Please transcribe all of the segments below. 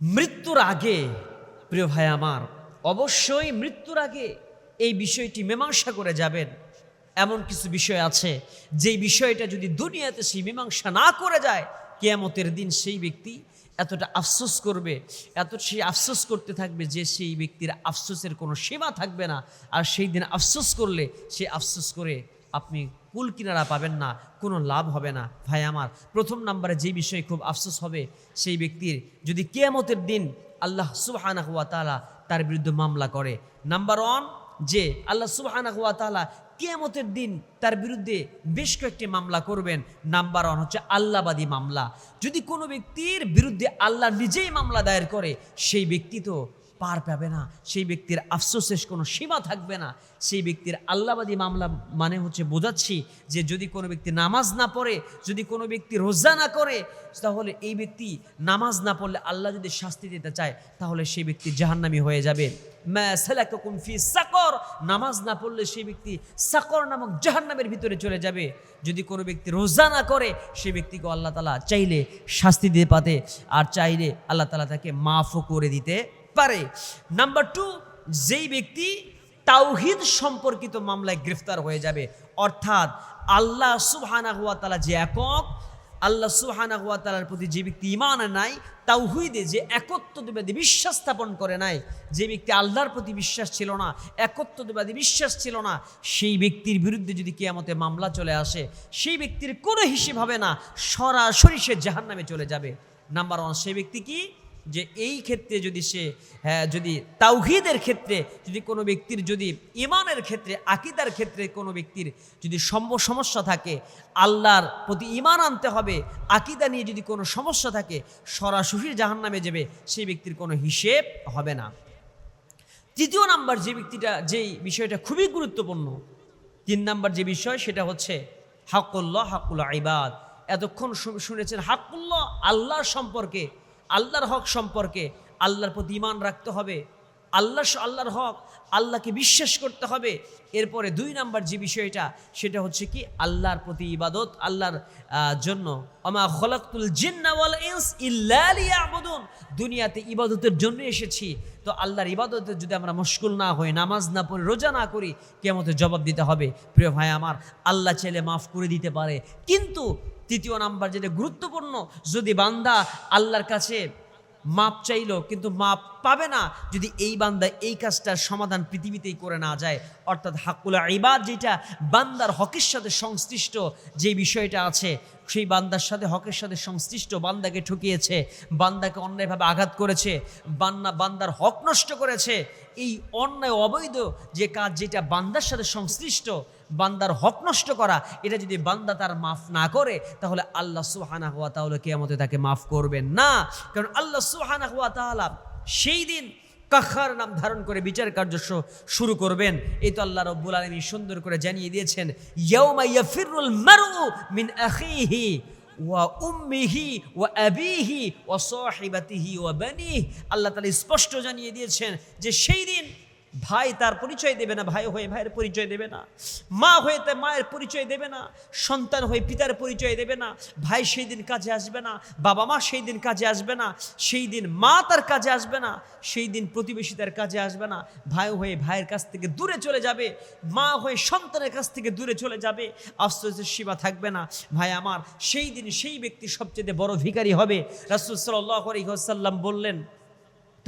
মৃত্যুর আগে, প্রিয় ভাই আমার, অবশ্যই মৃত্যুর আগে এই বিষয়টি মীমাংসা করে যাবেন। এমন কিছু বিষয় আছে, যেই বিষয়টা যদি দুনিয়াতে সেই মীমাংসা না করে যায়, কেয়ামতের দিন সেই ব্যক্তি এতটা আফসোস করবে, এত সেই আফসোস করতে থাকবে যে সেই ব্যক্তির আফসোসের কোনো সীমা থাকবে না। আর সেই দিন আফসোস করলে সে আফসোস করে আপনি কুল কিনারা পাবেন না, কোনো লাভ হবে না। ভাই আমার, প্রথম নাম্বারে যে বিষয়ে খুব আফসোস হবে, সেই ব্যক্তির যদি কেয়ামতের দিন আল্লাহ সুবহানাহ ওয়া তাআলা তার বিরুদ্ধে মামলা করে। নাম্বার ওয়ান যে আল্লাহ সুবহানাহ ওয়া তাআলা কেয়ামতের দিন তার বিরুদ্ধে বেশ কয়েকটি মামলা করবেন। নাম্বার ওয়ান হচ্ছে আল্লাহবাদী মামলা। যদি কোনো ব্যক্তির বিরুদ্ধে আল্লাহ নিজেই মামলা দায়ের করে, সেই ব্যক্তি তো পার পাবে না। সেই ব্যক্তির আফসোসের কোনো সীমা থাকবে না। সেই ব্যক্তির আল্লাহবাদী মামলা মানে হচ্ছে বোঝাচ্ছি যে যদি কোনো ব্যক্তি নামাজ না পড়ে, যদি কোনো ব্যক্তি রোজা না করে, তাহলে এই ব্যক্তি নামাজ না পড়লে আল্লাহ যদি শাস্তি দিতে চায়, তাহলে সেই ব্যক্তি জাহান্নামি হয়ে যাবে। ফি সাকর। নামাজ না পড়লে সেই ব্যক্তি সাকর নামক জাহান্নামের ভিতরে চলে যাবে। যদি কোনো ব্যক্তি রোজা না করে, সেই ব্যক্তিকে আল্লাহ তালা চাইলে শাস্তি দিতে পাতে আর চাইলে আল্লাহ তালা তাকে মাফও করে দিতে পারে। নাম্বার টু যেই ব্যক্তি তাওহিদ সম্পর্কিত মামলায় গ্রেফতার হয়ে যাবে, অর্থাৎ আল্লাহ সুহানা হুয়া তালা যে একক, আল্লাহ সুবহানা হুয়া তালার প্রতি যে ব্যক্তি ইমান নাই, তাওহিদে যে একত্ববাদী বিশ্বাস স্থাপন করে নাই, যে ব্যক্তি আল্লাহর প্রতি বিশ্বাস ছিল না, একত্ববাদী বিশ্বাস ছিল না, সেই ব্যক্তির বিরুদ্ধে যদি কেয়ামতে মামলা চলে আসে, সেই ব্যক্তির কোনো হিসেব হবে না, সরাসরি সে জাহান্নামে চলে যাবে। নাম্বার ওয়ান সেই ব্যক্তি কি? যে এই ক্ষেত্রে যদি সে হ্যাঁ যদি তাওহিদের ক্ষেত্রে যদি কোনো ব্যক্তির যদি ইমানের ক্ষেত্রে, আকিদার ক্ষেত্রে কোনো ব্যক্তির যদি সমস্যা থাকে, আল্লাহর প্রতি ইমান আনতে হবে, আকিদা নিয়ে যদি কোনো সমস্যা থাকে, সরাসরি জাহান নামে যাবে, সেই ব্যক্তির কোনো হিসেব হবে না। তৃতীয় নাম্বার যে ব্যক্তিটা, যেই বিষয়টা খুবই গুরুত্বপূর্ণ, তিন নাম্বার যে বিষয় সেটা হচ্ছে হাকুল্লাহ হাকুল ইবাদ। এতক্ষণ শুনেছেন হাকুল্লাহ আল্লাহর সম্পর্কে আল্লাহর হক সম্পর্কে আল্লাহর প্রতি ইমান রাখতে হবে। আল্লাহ আল্লাহর হক, আল্লাহকে বিশ্বাস করতে হবে। এরপরে দুই নাম্বার যে বিষয়টা, সেটা হচ্ছে কি আল্লাহর প্রতি ইবাদত, আল্লাহর জন্য। আমা খলাকুল জিন্নাওয়াল ইনস ইল্লা লিয়াবুদুন। দুনিয়াতে ইবাদতের জন্য এসেছি। তো আল্লাহর ইবাদতে যদি আমরা মুশকুল না হই, নামাজ না পড়ি, রোজা না করি কেমতে জবাব দিতে হবে। প্রিয় ভাই আমার, আল্লাহ চাইলে মাফ করে দিতে পারে। কিন্তু তৃতীয় নাম্বার যেটা গুরুত্বপূর্ণ, যদি বান্দা আল্লাহর কাছে মাপ চাইলো কিন্তু মাপ পাবে না, যদি এই বান্দা এই কাজটার সমাধান পৃথিবীতেই করে না যায়, অর্থাৎ হাকুল ইবাদ যেটা বান্দার হকের সাথে সংশ্লিষ্ট যে বিষয়টা আছে, সেই বান্দার সাথে হকের সাথে সংশ্লিষ্ট বান্দাকে ঠকিয়েছে, বান্দাকে অন্যায়ভাবে আঘাত করেছে, বান্না বান্দার হক নষ্ট করেছে, এই অন্যায় অবৈধ যে কাজ যেটা বান্দার সাথে সংশ্লিষ্ট বান্দার হক নষ্ট করা, এটা যদি বান্দা তার মাফ না করে, তাহলে আল্লাহ সুহানা হওয়া তাহলে কেয়ামতে তাকে মাফ করবেন না। কারণ আল্লাহ সুহানা হওয়া তাহলা সেই দিন কাখার নাম ধারণ করে বিচার কার্য শুরু করবেন। এই তো আল্লাহ রব্বুল আলমী সুন্দর করে জানিয়ে দিয়েছেন, ইয়াউমা মারউ মিন আখিহি ওয়া উম্মিহি ওয়া আবিহি ওয়া সাহিবাতিহি ওয়া বানিহি। আল্লাহ তাআলা স্পষ্ট জানিয়ে দিয়েছেন যে সেই দিন ভাই তার পরিচয় দেবে না, ভাই হয়ে ভাইয়ের পরিচয় দেবে না, মা হয়ে তার মায়ের পরিচয় দেবে না, সন্তান হয়ে পিতার পরিচয় দেবে না, ভাই সেই দিন কাজে আসবে না, বাবা মা সেই দিন কাজে আসবে না সেই দিন মা তার কাজে আসবে না সেই দিন প্রতিবেশী তার কাজে আসবে না, ভাই হয়ে ভাইয়ের কাছ থেকে দূরে চলে যাবে, মা হয়ে সন্তানের কাছ থেকে দূরে চলে যাবে, আফসোসের সীমা থাকবে না, ভাই আমার সেই দিন সেই ব্যক্তি সবচেয়ে বড় ভিখারি হবে, রাসুল সাল্লাহ আলহিহাসাল্লাম বললেন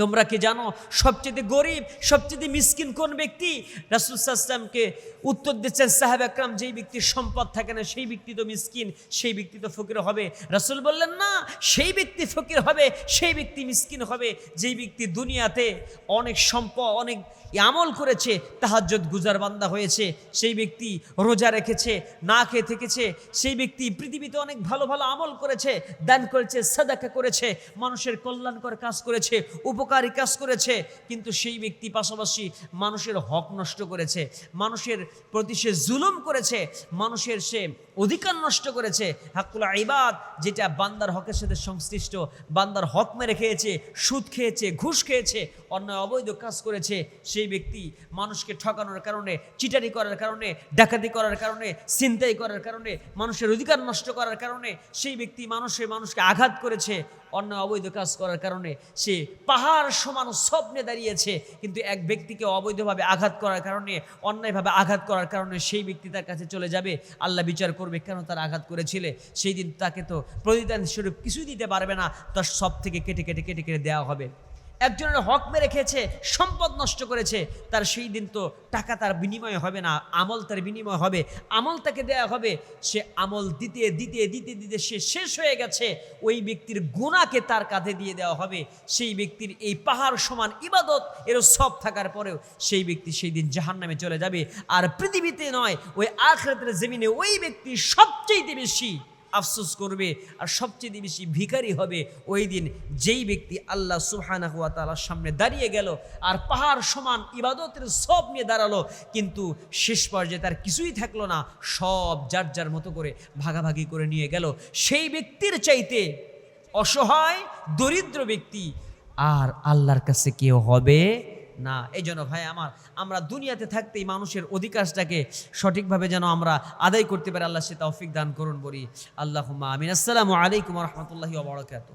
তোমরা কি জানো, সবচেয়ে গরিব, সবচেয়ে মিসকিন কোন ব্যক্তি? রাসুল সাল্লামকে উত্তর দিচ্ছেন, সাহেব আকরাম, যেই ব্যক্তির সম্পদ থাকে না, সেই ব্যক্তি তো মিসকিন, সেই ব্যক্তি তো ফকির হবে। রাসুল বললেন, না, সেই ব্যক্তি ফকির হবে, সেই ব্যক্তি মিসকিন হবে। যেই ব্যক্তি দুনিয়াতে অনেক সম্পদ, অনেক আমল করেছে তাহাজ্জত গুজার বান্দা হয়েছে, সেই ব্যক্তি রোজা রেখেছে, না খেয়ে থেকেছে, সেই ব্যক্তি পৃথিবীতে অনেক ভালো ভালো আমল করেছে, দান করেছে, সাদাকা করেছে, মানুষের কল্যাণকর কাজ করেছে উপকারী কাজ করেছে, কিন্তু সেই ব্যক্তি পাশাপাশি মানুষের হক নষ্ট করেছে, মানুষের প্রতি সে জুলুম করেছে, মানুষের সে অধিকার নষ্ট করেছে। হাকুল ইবাদ, যেটা বান্দার হকের সাথে সংশ্লিষ্ট, বান্দার হক মেরে খেয়েছে, সুদ খেয়েছে, ঘুষ খেয়েছে, অন্যায় অবৈধ কাজ করেছে, সেই ব্যক্তি মানুষকে ঠকানোর কারণে, চিটারি করার কারণে, ডাকাতি করার কারণে, ছিনতাই করার কারণে, মানুষের অধিকার নষ্ট করার কারণে, সেই ব্যক্তি মানুষের মানুষকে আঘাত করেছে অন্যায় অবৈধ কাজ করার কারণে সে পাহাড় সমান স্বপ্নে দাঁড়িয়েছে, কিন্তু এক ব্যক্তিকে অবৈধভাবে আঘাত করার কারণে, অন্যায়ভাবে আঘাত করার কারণে সেই ব্যক্তি তার কাছে চলে যাবে। আল্লাহ বিচার করবে কেন তার আঘাত করেছিলে? সেই দিন তাকে তো প্রতিদান স্বরূপ কিছুই দিতে পারবে না। তার সব থেকে কেটে কেটে কেটে কেটে দেওয়া হবে। একজনের হক মেরে খেয়েছে, সম্পদ নষ্ট করেছে, তার সেই দিন তো টাকা তার বিনিময় হবে না, আমল তার বিনিময় হবে। আমল তাকে দেয়া হবে, সে আমল দিতে দিতে দিতে দিতে সে শেষ হয়ে গেছে। ওই ব্যক্তির গুণাকে তার কাঁধে দিয়ে দেওয়া হবে। সেই ব্যক্তির এই পাহাড় সমান ইবাদত, এর সব থাকার পরেও সেই ব্যক্তি সেই দিন জাহান নামে চলে যাবে। আর পৃথিবীতে নয়, ওই আখরাতের জমিনে ওই ব্যক্তি সবচেয়ে বেশি আফসোস করবে আর সবচেয়ে বেশি ভিখারি হবে ওই দিন যেই ব্যক্তি আল্লাহ সুহানা হুয়া তালার সামনে দাঁড়িয়ে গেল আর পাহাড় সমান ইবাদতের সব নিয়ে দাঁড়াল, কিন্তু শেষ পর্যায়ে তার কিছুই থাকল না, সব যার যার মতো করে ভাগাভাগি করে নিয়ে গেল। সেই ব্যক্তির চাইতে অসহায়, দরিদ্র ব্যক্তি আর আল্লাহর কাছে কেউ হবে না, এই জন্য ভাই আমার, আমরা দুনিয়াতে থাকতেই মানুষের অধিকারটাকে সঠিকভাবে যেন আমরা আদায় করতে পারি। আল্লাহ সে তৌফিক দান করুন বলি। আল্লাহ আমিন। আসসালামু আলাইকুম রহমতুল্লাহি ওবরাকাতুহ